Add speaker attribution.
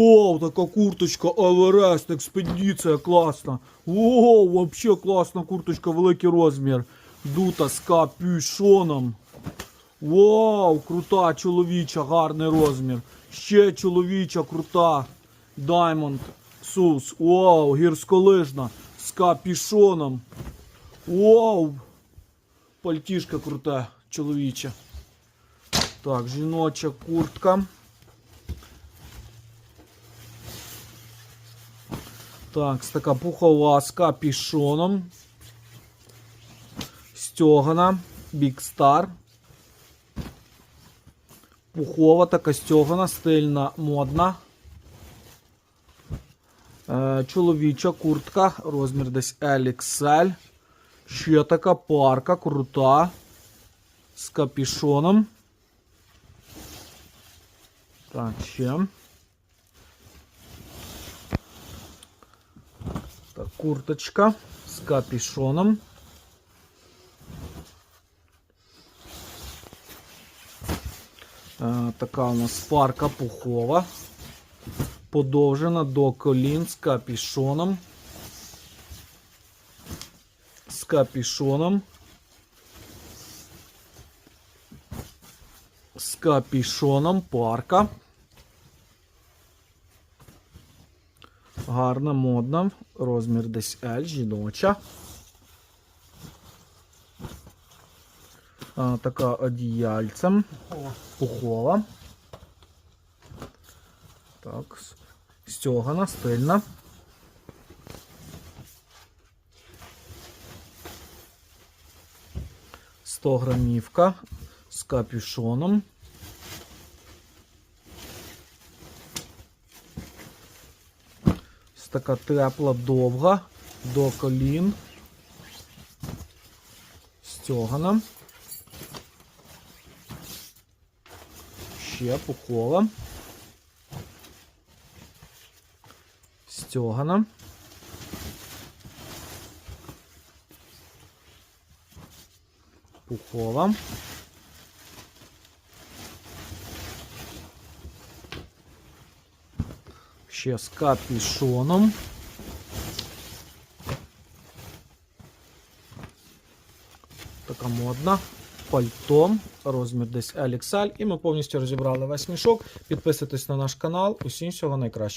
Speaker 1: О, така курточка Эверест, експедиція класна. О, вообще класна курточка, великий розмір. Дута з капюшоном. Вау, крута чоловіча, гарний розмір. Ще чоловіча, крута. Diamond Сус. Вау, гірськолижна. З капюшоном. Вау. Пальтішка крута, чоловіча. Так, жіноча куртка. Так, така пухова з капішоном. Стьогана. Big Star. Пухова така стьогана, стильна, модна. Е, чоловіча куртка, розмір десь LXL. Ще така парка, крута. З капішоном. Так, ще. Курточка з капюшоном. Е, Така у нас парка пухова. Подовжена до колін з капюшоном. З капюшоном. З капюшоном парка. Гарна, модна. Розмір десь L, жіноча. А, така одіяльцем. Пухова. Так. Стьогана, стильна. Сто грамівка з капюшоном. Ось така тепла, довга, до колін. Стьогана. Ще пухова. Стьогана. Пухова. Ще з капюшоном. Така модна. Пальто, розмір десь LXL. І ми повністю розібрали весь мішок. Підписуйтесь на наш канал. Усім всього найкраще.